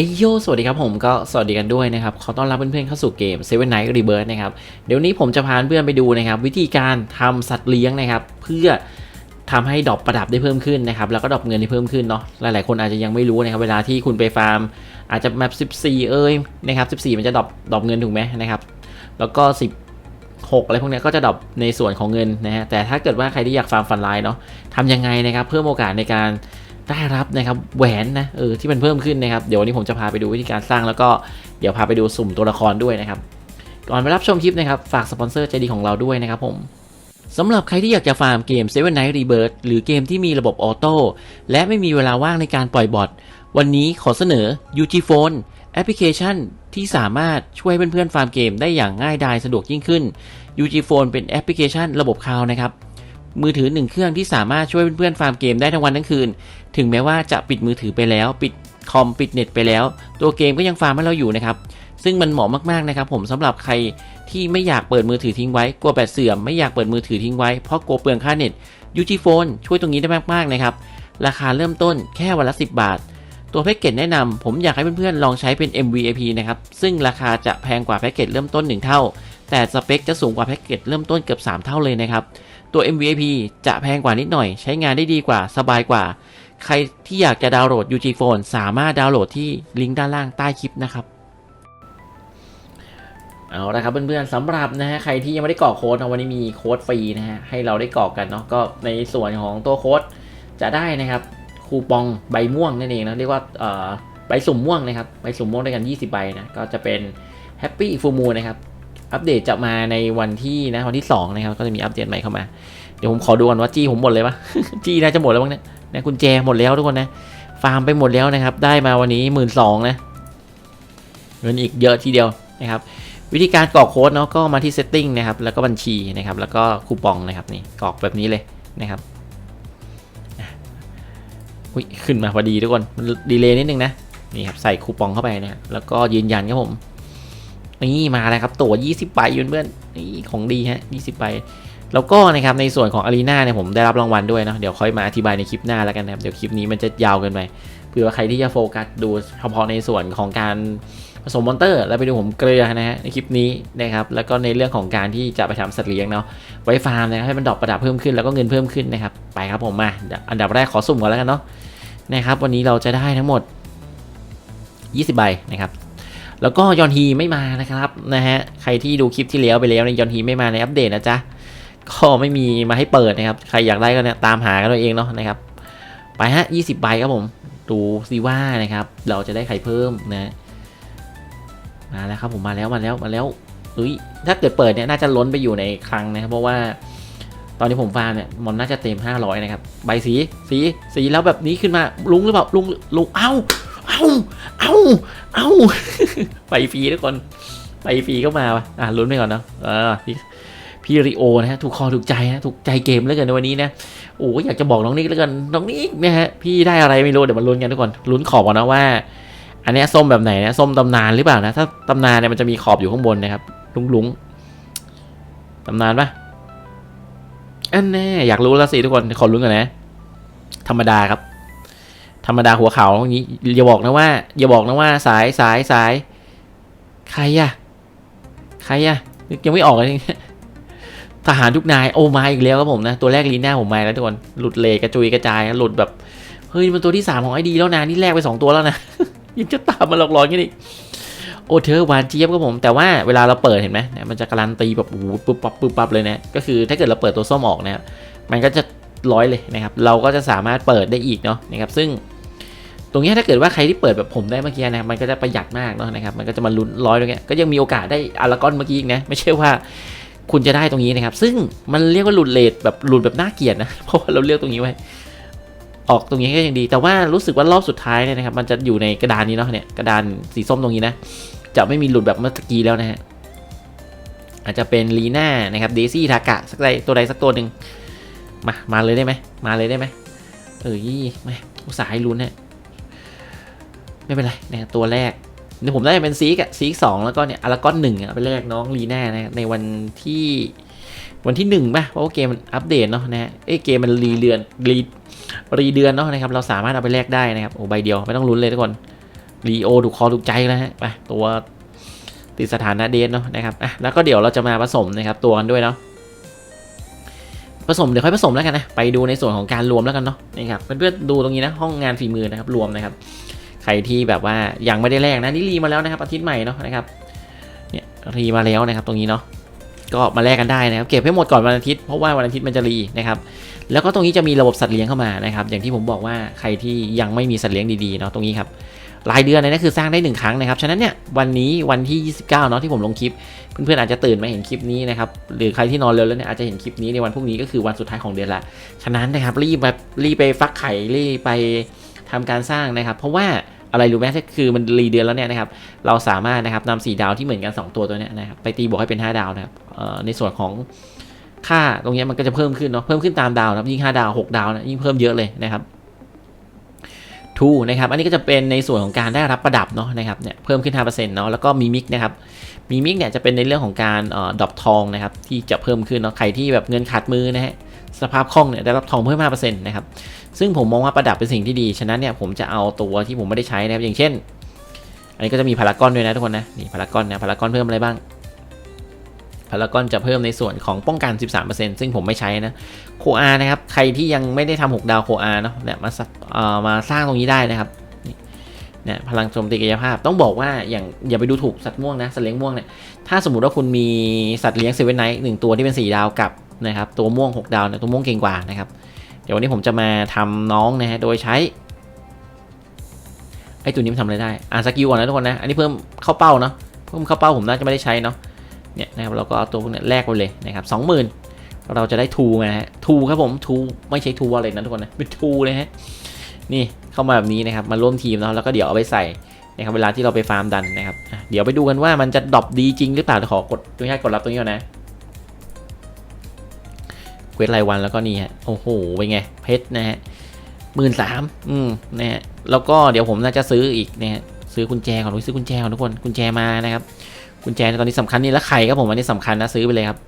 เอยโย สวัสดีครับผมก็สวัสดีกันด้วยนะครับ ขอต้อนรับเพื่อนๆเข้าสู่เกม Seven Night Rebirth นะครับ เดี๋ยวนี้ผมจะพาเพื่อนไปดูนะครับ วิธีการทำสัตว์เลี้ยงนะครับ เพื่อทำให้ดอปประดับได้เพิ่มขึ้นนะครับ แล้วก็ดอปเงินได้เพิ่มขึ้นเนาะหลายๆคนอาจจะยังไม่รู้นะครับ เวลาที่คุณไปฟาร์ม อาจจะแมป14 เอ้ยนะครับ14 มันจะดอปดอปเงินถูกไหมนะครับ แล้วก็ 16 อะไรพวกนี้ก็จะดอปในส่วนของเงินนะฮะแต่ถ้าเกิดว่าใครที่อยากฟาร์มฟันไลน์เนาะทำยังไงนะครับ เพิ่มโอกาสในการ ได้รับนะครับแหวนนะเออที่มันเพิ่มขึ้นนะครับเดี๋ยววันนี้ผมจะพาไปดูวิธีการสร้างแล้วก็เดี๋ยวพาไปดูสุ่มตัวละครด้วยนะครับก่อนไปรับชมคลิปนะครับฝากสปอนเซอร์ใจดีของเราด้วยนะครับผมสำหรับใครที่อยากจะฟาร์มเกม Seven Night Rebirth หรือเกมที่มีระบบออโต้และไม่มีเวลาว่างในการปล่อยบอทวันนี้ขอเสนอ UG Phone แอปพลิเคชันที่สามารถช่วยเพื่อนๆฟาร์มเกมได้อย่างง่ายดายสะดวกยิ่งขึ้น UG Phone เป็นแอปพลิเคชันระบบคลาวนะครับ มือถือหนึ่งเครื่องที่สามารถช่วยเพื่อนๆฟาร์มเกมได้ทั้งวันทั้งคืน ถึงแม้ว่าจะปิดมือถือไปแล้ว ปิดคอมปิดเน็ตไปแล้ว ตัวเกมก็ยังฟาร์มให้เราอยู่นะครับ ซึ่งมันเหมาะมากๆนะครับ ผมสำหรับใครที่ไม่อยากเปิดมือถือทิ้งไว้กลัวแบตเสื่อมไม่อยากเปิดมือถือทิ้งไว้เพราะกลัวเปลืองค่าเน็ต UG Phone ช่วยตรงนี้ได้มากๆนะครับราคาเริ่มต้นแค่วันละ 10 บาท ตัวแพ็กเกจแนะนำผมอยากให้เพื่อนๆลองใช้เป็น MVP นะครับซึ่งราคาจะแพงกว่าแพ็กเกจเริ่มต้น 1 เท่า แต่สเปคจะสูงกว่าแพ็กเกจเริ่มต้นเกือบ 3 เท่าเลยนะครับ ตัว MVP จะแพงกว่านิดหน่อย ใช้งานได้ดีกว่า สบายกว่า ใครที่อยากจะดาวน์โหลด UG Phone สามารถดาวน์โหลดที่ลิงก์ด้านล่างใต้คลิปนะครับ เอาละครับเพื่อนๆสำหรับนะฮะใครที่ยังไม่ได้กรอกโค้ดนะวันนี้มีโค้ดฟรีนะฮะให้เราได้กรอกกันเนาะก็ในส่วนของตัวโค้ดจะได้นะครับคูปองใบม่วงนั่นเองนะเรียกว่าเอ่อใบสุ่มม่วงนะครับใบสุ่มม่วงด้วยกัน 20 ใบนะก็จะเป็น Happy Full Moon นะครับ อัปเดตจะมาในวันที่นะวันที่2นะครับก็จะมีอัปเดตใหม่เข้ามา เดี๋ยวผมขอดูก่อนว่าจี้ผมหมดเลยปะจี้น่าจะหมดแล้วบ้างเนี่ยนะกุญแจหมดแล้วทุกคนนะ ฟาร์มไปหมดแล้วนะครับ ได้มาวันนี้หมื่นสองนะเงินอีกเยอะทีเดียวนะครับ วิธีการกรอกโค้ดเนาะก็มาที่ setting นะครับ แล้วก็บัญชีนะครับ แล้วก็คูปองนะครับนี่กรอกแบบนี้เลยนะครับอุ้ยขึ้นมาพอดีทุกคนมันดีเลย์นิดนึงนะนี่ครับใส่คูปองเข้าไปนะแล้วก็ยืนยันครับผม นี่มาแล้วครับ ตั๋ว 20 ใบเพื่อนๆนี่ของดีฮะ 20 ใบ แล้วก็นะครับในส่วนของอารีนาเนี่ยผมได้รับรางวัลด้วยเนาะเดี๋ยวค่อยมาอธิบายในคลิปหน้าแล้วกันนะครับเดี๋ยวคลิปนี้มันจะยาวเกินไปเผื่อว่าใครที่จะโฟกัสดูเฉพาะในส่วนของการผสมมอนเตอร์ แล้วไปดูผมเกลือนะฮะในคลิปนี้นะครับแล้วก็ในเรื่องของการที่จะไปทำสัตว์เลี้ยงเนาะไว้ฟาร์มนะครับให้มันดอกประดับเพิ่มขึ้นแล้วก็เงินเพิ่มขึ้นนะครับไปครับผมมาอันดับแรกขอสุ่มก่อนแล้วกันเนาะนะครับวันนี้เราจะได้ทั้งหมด 20 ใบนะครับ แล้วก็ยอนฮีไม่มานะครับนะฮะใครที่ดูคลิปที่แล้วไปแล้วในยอนฮีไม่มาในอัปเดตนะจ๊ะก็ไม่มีมาให้เปิดนะครับ ใครอยากได้ก็เนี่ยตามหากันเอาเองเนาะนะครับ ไปฮะ20ใบครับผมดูซิว่านะครับ เราจะได้ใครเพิ่มนะมาแล้วครับผมมาแล้วมาแล้วมาแล้วเฮ้ยถ้าเกิดเปิดเนี่ยน่าจะล้นไปอยู่ในคลังนะครับเพราะว่าตอนนี้ผมฟาร์มเนี่ยมันน่าจะเต็ม 500 นะครับ ใบสีสีสีแล้วแบบนี้ขึ้นมาลุงหรือเปล่าลุงลุงเอ้า เอาเอาเอาไปฟรีทุกคน ไปฟรีก็มาวะอะลุ้นไปก่อนเนาะออพี่พี่ริโอนะฮะถูกคอถูกใจนะถูกใจเกมแล้วกันในวันนี้นะโอ้อยากจะบอกน้องนิกแล้วกันน้องนิกนะฮะพี่ได้อะไรไม่รู้เดี๋ยวมาลุ้นกันทุกคนลุ้นขอบก่อนนะว่า อันนี้ส้มแบบไหนนะส้มตำนานหรือเปล่านะถ้าตำนานเนี่ยมันจะมีขอบอยู่ข้างบนนะครับลุงลุงตำนานปะอันแน่อยากรู้แล้วสิทุกคนขอลุ้นกันนะ ธรรมดาครับ ธรรมดาหัวเขาอย่างนี้อย่าบอกนะว่า อย่าบอกนะว่าสายสายสาย ใครอะใครอะยังไม่ออกเลยทหารทุกนายโอ้มาอีกแล้วครับผมนะ ตัวแรกลีน่าผมมาแล้วทุกคนหลุดเลกระจุยกระจายหลุดแบบเฮ้ยมันตัวที่สามของไอดีแล้วนะนี่แลกไปสองตัวแล้วนะยังจะตามมาหลอกหลอนกันอีกโอเธอวานเจี๊ยบครับผม แต่ว่าเวลาเราเปิดเห็นไหมเนี่ยมันจะการันตีแบบโอ้โหปุ๊บปั๊บปุ๊บปั๊บเลยนะก็คือถ้าเกิดเราเปิดตัวส้มออกนะครับมันก็จะ ร้อยเลยนะครับ เราก็จะสามารถเปิดได้อีกเนาะนะครับซึ่งตรงนี้ถ้าเกิดว่าใครที่เปิดแบบผมได้เมื่อกี้นะมันก็จะประหยัดมากเนาะนะครับมันก็จะมาลุ้นร้อยตรงนี้ก็ยังมีโอกาสได้อารากอนเมื่อกี้อีกนะไม่ใช่ว่าคุณจะได้ตรงนี้นะครับ ซึ่งมันเรียกว่าหลุดเลทแบบหลุดแบบน่าเกลียดนะเพราะว่าเราเลือกตรงนี้ไว้ออกตรงนี้ก็ยังดี แต่ว่ารู้สึกว่ารอบสุดท้ายเนี่ยนะครับ มันจะอยู่ในกระดานนี้เนาะเนี่ยกระดานสีส้มตรงนี้นะจะไม่มีหลุดแบบเมื่อกี้แล้วนะฮะอาจจะเป็นลีน่านะครับเดซี่ทากะสักใดตัวใดสักตัวหนึ่ง มา มาเลยได้ไหม มาเลยได้ไหม เออยี่ไม่อุตส่าห์ให้ลุ้นเนี่ยไม่เป็นไรนะตัวแรกเดี๋ยวผมได้เป็นซีกอะซีกสองแล้วก็เนี่ยอารากอนหนึ่งอะไปแรกน้องลีน่านะในวันที่วันที่หนึ่งป่ะเพราะว่าเกมมันอัปเดตเนาะนะฮะเอ้เกมมันรีเดือนรีรีเดือนเนาะนะครับเราสามารถเอาไปแลกได้นะครับโอ้ใบเดียวไม่ต้องลุ้นเลยทุกคนลีโอถูกคอถูกใจแล้วฮะไปตัวติดสถานะเดนเนาะนะครับอะแล้วก็เดี๋ยวเราจะมาผสมนะครับตัวกันด้วยเนาะ ผสมเดี๋ยวค่อยผสมแล้วกันนะไปดูในส่วนของการรวมแล้วกันเนาะนะครับเพื่อนๆดูตรงนี้นะห้องงานฝีมือนะครับรวมนะครับ ใครที่แบบว่ายังไม่ได้แลกนะนี่รีมาแล้วนะครับอาทิตย์ใหม่เนาะนะครับเนี่ยรีมาแล้วนะครับตรงนี้เนาะก็มาแลกกันได้นะครับเก็บให้หมดก่อนวันอาทิตย์เพราะว่าวันอาทิตย์มันจะรีนะครับแล้วก็ตรงนี้จะมีระบบสัตว์เลี้ยงเข้ามานะครับอย่างที่ผมบอกว่าใครที่ยังไม่มีสัตว์เลี้ยงดีๆเนาะตรงนี้ครับ รายเดือนเลยนะคือสร้างได้หนึ่งครั้งนะครับ ฉะนั้นเนี่ยวันนี้วันที่ 29เนาะที่ผมลงคลิป เพื่อนๆอาจจะตื่นมาเห็นคลิปนี้นะครับ หรือใครที่นอนเร็วแล้วเนี่ยอาจจะเห็นคลิปนี้ในวันพรุ่งนี้ก็คือวันสุดท้ายของเดือนละ ฉะนั้นนะครับรีบแบบรีบไปฟักไข่รีบไปทำการสร้างนะครับ เพราะว่าอะไรรู้ไหมคือมันรีเดือนแล้วเนี่ยนะครับ เราสามารถนะครับนำสีดาวที่เหมือนกัน 2 ตัวตัวเนี้ยนะครับไปตีบวกให้เป็น 5 ดาวนะครับในส่วนของค่าตรงนี้มันก็จะเพิ่มขึ้นเนาะเพิ่มขึ้นตามดาวนะยิ่ง5ดาว 6 ดาวนะยิ่งเพิ่มเยอะเลยนะครับ ทูนะครับ อันนี้ก็จะเป็นในส่วนของการได้รับประดับเนาะนะครับเนี่ยเพิ่มขึ้น 5%เนาะแล้วก็มีมิกนะครับมีมิกเนี่ยจะเป็นในเรื่องของการเอ่อดรอปทองนะครับที่จะเพิ่มขึ้นเนาะใครที่แบบเงินขาดมือนะฮะสภาพคล่องเนี่ยได้รับทองเพิ่ม 5%นะครับซึ่งผมมองว่าประดับเป็นสิ่งที่ดี ฉะนั้นเนี่ยผมจะเอาตัวที่ผมไม่ได้ใช้นะครับอย่างเช่น อันนี้ก็จะมีพารากอนด้วยนะทุกคนนะนี่พารากอนนะพารากอนเพิ่มอะไรบ้าง พารากอนจะเพิ่มในส่วนของป้องกัน 13%ซึ่งผมไม่ใช้นะโคอานะครับ ใครที่ยังไม่ได้ทำ6ดาวโคอาเนาะเนี่ยมาสักเอ่อมาสร้างตรงนี้ได้นะครับนี่เนี่ยพลังโจมตีกายภาพต้องบอกว่าอย่างอย่าไปดูถูกสัตว์ม่วงนะ สัตว์เลี้ยงม่วงเนี่ยถ้าสมมติว่าคุณมีสัตว์เลี้ยงเซเว่นไนท์หนึ่งตัวที่เป็น 4 ดาวกับนะครับตัวม่วง 6 ดาวเนี่ยตัวม่วงเก่งกว่านะครับ เดี๋ยววันนี้ผมจะมาทำน้องนะฮะโดยใช้ไอ้ตัวนี้มันทำอะไรได้อ่านสกิลก่อนนะทุกคนนะ อันนี้เพิ่มเข้าเป้าเนาะเพิ่มเข้าเป้าผมน่าจะไม่ได้ใช้เนาะ เนี่ยนะครับเราก็เอาตัวพวกนี้แลกไปเลยนะครับสองหมื่นเราจะได้ทูมาฮะทูครับผมทูไม่ใช่ทูอะไรนะทุกคนนะเป็นทูเลยฮะนี่เข้ามาแบบนี้นะครับมาร่วมทีมเนาะแล้วก็เดี๋ยวเอาไปใส่นะครับเวลาที่เราไปฟาร์มดันนะครับเดี๋ยวไปดูกันว่ามันจะดรอปดีจริงหรือเปล่าขอกดตัวนี้กดรับตรงนี้ก่อนนะเควสรายวันแล้วก็นี่ฮะโอ้โหเป็นไงเพชรนะฮะหมื่นสามอืมนะฮะแล้วก็เดี๋ยวผมน่าจะซื้ออีกนะฮะซื้อกุญแจก่อนอุ๊ยซื้อกุญแจก่อนทุกคนกุญแจมานะครับ กุญแจตอนนี้สำคัญนี่แล้วไข่ครับผมอันนี้สำคัญนะซื้อไปเลยครับ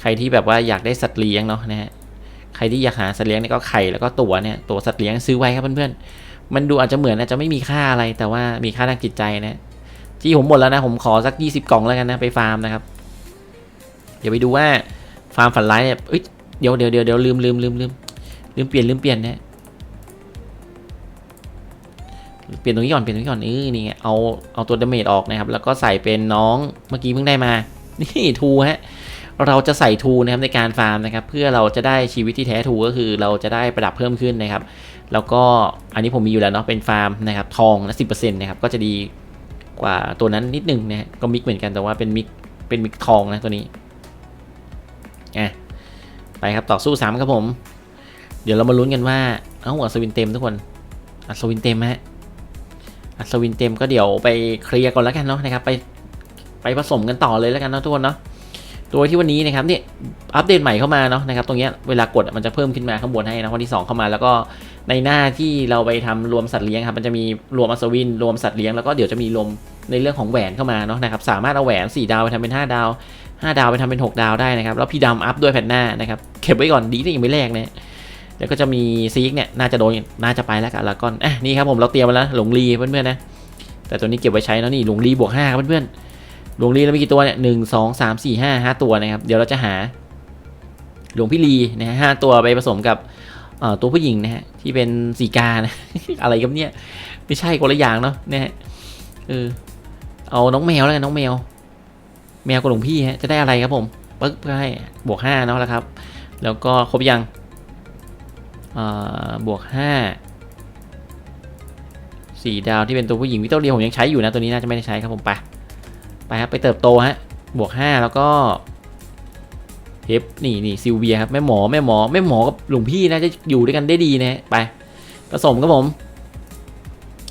ใครที่แบบว่าอยากได้สัตว์เลี้ยงเนาะนะฮะใครที่อยากหาสัตว์เลี้ยงเนี่ยก็ไข่แล้วก็ตัวเนี่ยตัวสัตว์เลี้ยงซื้อไว้ครับเพื่อนๆมันดูอาจจะเหมือนอาจจะไม่มีค่าอะไรแต่ว่ามีค่าทางจิตใจนะที่ผมหมดแล้วนะผมขอสัก 20 กล่องแล้วกันนะไปฟาร์มนะครับ เดี๋ยวไปดูว่าฟาร์มฝันร้ายเนี่ยเอ้ยเดี๋ยวเดี๋ยวเดี๋ยวเดี๋ยวลืมลืมลืมลืมลืมเปลี่ยนลืมเปลี่ยนนะ เปลี่ยนตรงนี้ก่อนเปลี่ยนตรงนี้ก่อนเออนี่เอาเอาตัวดาเมจออกนะครับ แล้วก็ใส่เป็นน้องเมื่อกี้เพิ่งได้มา นี่ทูฮะเราจะใส่ทูนะครับในการฟาร์มนะครับ เพื่อเราจะได้ชีวิตที่แท้ทูก็คือเราจะได้ประดับเพิ่มขึ้นนะครับ แล้วก็อันนี้ผมมีอยู่แล้วเนาะเป็นฟาร์มนะครับ ทองนะสินะครับก็จะดีกว่าตัวนั้นนิดนึงนะฮะก็มิกเหมือนกันแต่ว่าเป็นมิกเป็นมิกทองนะตัวนี้อะไปครับต่อสู้สามครับผม เดี๋ยวเรามาลุ้นกันว่า เอ้าอัศวินเต็มทุกคนอัศวินเต็มฮะ อัศวินเต็มก็เดี๋ยวไปเคลียร์ก่อนแล้วกันเนาะนะครับ ไปไปผสมกันต่อเลยแล้วกันนะทุกคนเนาะตัวที่วันนี้นะครับเนี่ยอัปเดตใหม่เข้ามาเนาะนะครับตรงเนี้ยเวลากดมันจะเพิ่มขึ้นมาข้างบนให้นะวันที่ 2 เข้ามา แล้วก็ในหน้าที่เราไปทำรวมสัตว์เลี้ยงครับมันจะมีรวมอัศวิน รวมสัตว์เลี้ยงแล้วก็เดี๋ยวจะมีรวมในเรื่องของแหวนเข้ามาเนาะนะครับสามารถเอาแหวน 4 ดาวไปทำเป็น 5 ดาว 5 ดาวไปทำเป็น 6 ดาวได้นะครับแล้วพี่ดำอัพด้วยแผ่นหน้านะครับเก็บไว้ก่อนดีที่ยังไม่แลกเนี่ย ดี๋ยวก็จะมีซีกเนี่ยน่าจะโดนน่าจะไปแล้วกับลากอนอะนี่ครับผมเราเตรียมมาแล้วหลงลีเพื่อนๆนะแต่ตัวนี้เก็บไว้ใช้เนาะนี่หลงลีบวก5ครับเพื่อนๆหลวงลีเรามีกี่ตัวเนี่ยหนึ่งสองสามสี่ห้าห้าตัวนะครับเดี๋ยวเราจะหาหลวงพี่ลีนะฮะห้าตัวไปผสมกับตัวผู้หญิงนะฮะที่เป็นสีกานะอะไรกับเนี่ยไม่ใช่คนละอย่างเนาะนะฮะเออเอาน้องแมวแล้วกันน้องแมว แมวกับหลวงพี่ฮะจะได้อะไรครับผมปึ๊กเพื่อให้บวกห้าเนาะแล้วครับ แล้วก็ครบยัง บวกห้าสี่ดาวที่เป็นตัวผู้หญิงวิตเตอร์เรียผมยังใช้อยู่นะตัวนี้น่าจะไม่ได้ใช้ครับผมไปไปครับไปเติบโตฮะบวก 5 แล้วก็เฮปนี่นี่ซิลเวียครับแม่หมอแม่หมอแม่หมอกับหลวงพี่น่าจะอยู่ด้วยกันได้ดีนะไปผสมครับผม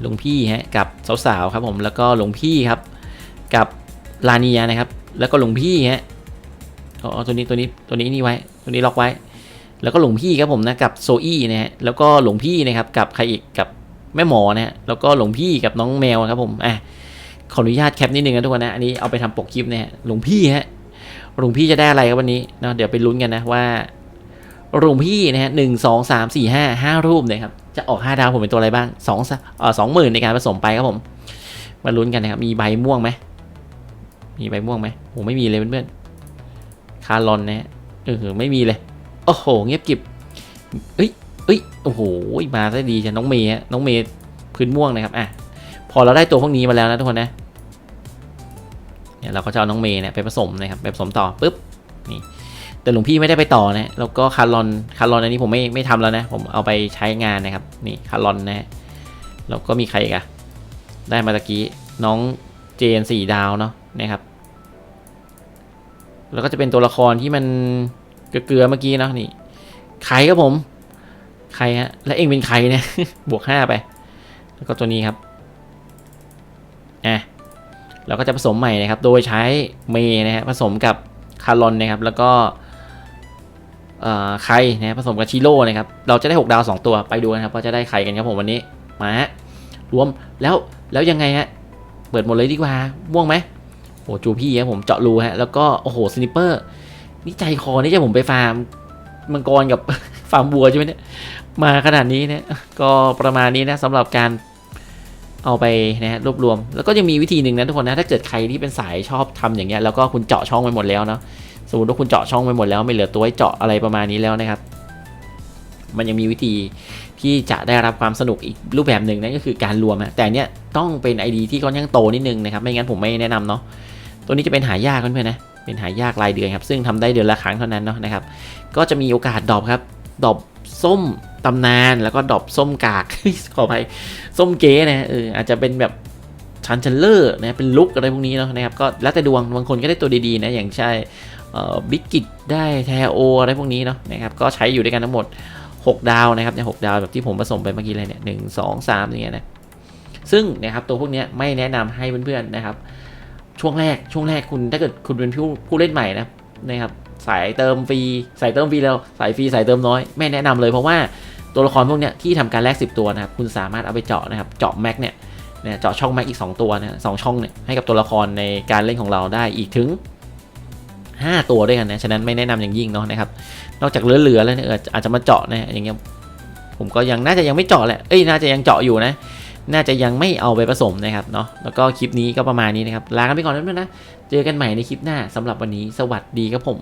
หลวงพี่ฮะกับสาวๆครับผมแล้วก็หลวงพี่ครับ กับลานียนะครับ แล้วก็หลวงพี่ฮะเอาเอาตัวนี้ตัวนี้ตัวนี้นี่ไว้ตัวนี้ล็อกไว้ แล้วก็หลวงพี่ครับผมนะกับโซอี้นะฮะแล้วก็หลวงพี่นะครับกับใครอีกกับแม่หมอนะฮะแล้วก็หลวงพี่กับน้องแมวครับผมอะขออนุญาตแคปนิดนึงนะทุกคนนะอันนี้เอาไปทำปกคลิปเนี่ยหลวงพี่ฮะหลวงพี่จะได้อะไรครับวันนี้เนาะเดี๋ยวไปลุ้นกันนะว่าหลวงพี่นะฮะหนึ่งสองสามสี่ห้าห้ารูปนะครับจะออกห้าดาวผมเป็นตัวอะไรบ้างสองเอ่อสองหมื่นในการผสมไปครับผมมาลุ้นกันนะครับมีใบม่วงไหมมีใบม่วงไหมโอ้ไม่มีเลยเพื่อนๆคาร์ลอนนะฮะเออไม่มีเลย อ้โห เงียบกิบเอ้ยเอ้ย โอ้โห มาซะดีจ้ะน้องเมย์น้องเมย์พื้นม่วงนะครับ อะ พอเราได้ตัวพวกนี้มาแล้วนะทุกคนนะ เนี่ยเราก็จะเอาน้องเมย์เนี่ยไปผสมนะครับไปผสมต่อปุ๊บ นี่ แต่หลวงพี่ไม่ได้ไปต่อนะ แล้วก็คาร์ลอน คาร์ลอนอันนี้ผมไม่ไม่ทำแล้วนะ ผมเอาไปใช้งานนะครับ นี่คาร์ลอนนะฮะแล้วก็มีใครอีกอะได้มาตะกี้น้องเจนสี่ดาวเนาะนะครับ แล้วก็จะเป็นตัวละครที่มัน เกลือเมื่อกี้เนาะนี่ใครครับผมใครฮะ แล้วเองเป็นใครเนี่ย บวกห้าไป แล้วก็ตัวนี้ครับอะเราก็จะผสมใหม่นะครับ โดยใช้เมย์นะฮะผสมกับคาร์ลอนนะครับ แล้วก็เอ่นะผสมกับชิโร่นะครับ เราจะได้ 6 ดาว 2 ตัวไปดูกันครับว่าจะได้ใครกันครับผมวันนี้มาฮะรวมแล้วแล้วยังไงฮะเปิดหมดเลยดีกว่าม่วงไหมโอ้จูพี่ครับผมเจาะรูฮะแล้วก็โอ้โหสนิปเปอร์ นี่ใจคอนี่จะผมไปฟาร์มมังกรกับฟาร์มบัวใช่ไหมเนี่ยมาขนาดนี้เนี่ยก็ประมาณนี้นะสำหรับการเอาไปนะฮะรวบรวม แล้วก็ยังมีวิธีหนึ่งนะทุกคนนะถ้าเกิดใครที่เป็นสายชอบทำอย่างเงี้ยแล้วก็คุณเจาะช่องไปหมดแล้วเนาะสมมติว่าคุณเจาะช่องไปหมดแล้วไม่เหลือตัวให้เจาะอะไรประมาณนี้แล้วนะครับ มันยังมีวิธีที่จะได้รับความสนุกอีกรูปแบบหนึ่งนั่นก็คือการรวมนะแต่เนี้ยต้องเป็น ID ที่ค่อนข้างโตนิดนึงนะครับไม่งั้นผมไม่แนะนำเนาะตัวนี้จะเป็นหายากเพื่อนๆนะ เป็นหายากรายเดือนครับ ซึ่งทำได้เดือนละครั้งเท่านั้นเนาะนะครับ ก็จะมีโอกาสดรอปครับดรอปส้มตำนานแล้วก็ดรอปส้มกากขออภัยส้มเก๋นะเอออาจจะเป็นแบบชันเชลเลอร์นะเป็นลุกอะไรพวกนี้เนาะนะครับก็แล้วแต่ดวงบางคนก็ได้ตัวดีๆนะอย่างใช่บิ๊กกิตได้แทโออะไรพวกนี้เนาะนะครับก็ใช้อยู่ด้วยกันทั้งหมด 6 ดาวนะครับในหกดาวแบบที่ผมผสมไปเมื่อกี้เลยเนี่ยหนึ่งสองสามอย่างเงี้ยนะซึ่งนะครับตัวพวกนี้ไม่แนะนำให้เพื่อนๆนะครับ ช่วงแรกช่วงแรกคุณถ้าเกิดคุณเป็นผู้ผู้เล่นใหม่นะนะครับสายเติมฟรีสายเติมฟรีแล้วสายฟรีสายเติมน้อยไม่แนะนำเลยเพราะว่าตัวละครพวกเนี้ยที่ทำการแลก10 ตัวนะครับคุณสามารถเอาไปเจาะนะครับเจาะแม็กเนี่ยเนี่ยเจาะช่องแม็กอีก 2 ตัวนะสองช่องเนี่ยให้กับตัวละครในการเล่นของเราได้อีกถึง 5 ตัวด้วยกันนะฉะนั้นไม่แนะนำอย่างยิ่งเนาะนะครับนอกจากเหลือๆแล้วเนี่ยอออาจจะมาเจาะนะอย่างเงี้ยผมก็ยังน่าจะยังไม่เจาะแหละเอ้ยน่าจะยังเจาะอยู่นะ น่าจะยังไม่เอาไปผสมนะครับเนาะแล้วก็คลิปนี้ก็ประมาณนี้นะครับลากันไปก่อนแล้วนะเจอกันใหม่ในคลิปหน้าสำหรับวันนี้สวัสดีครับผม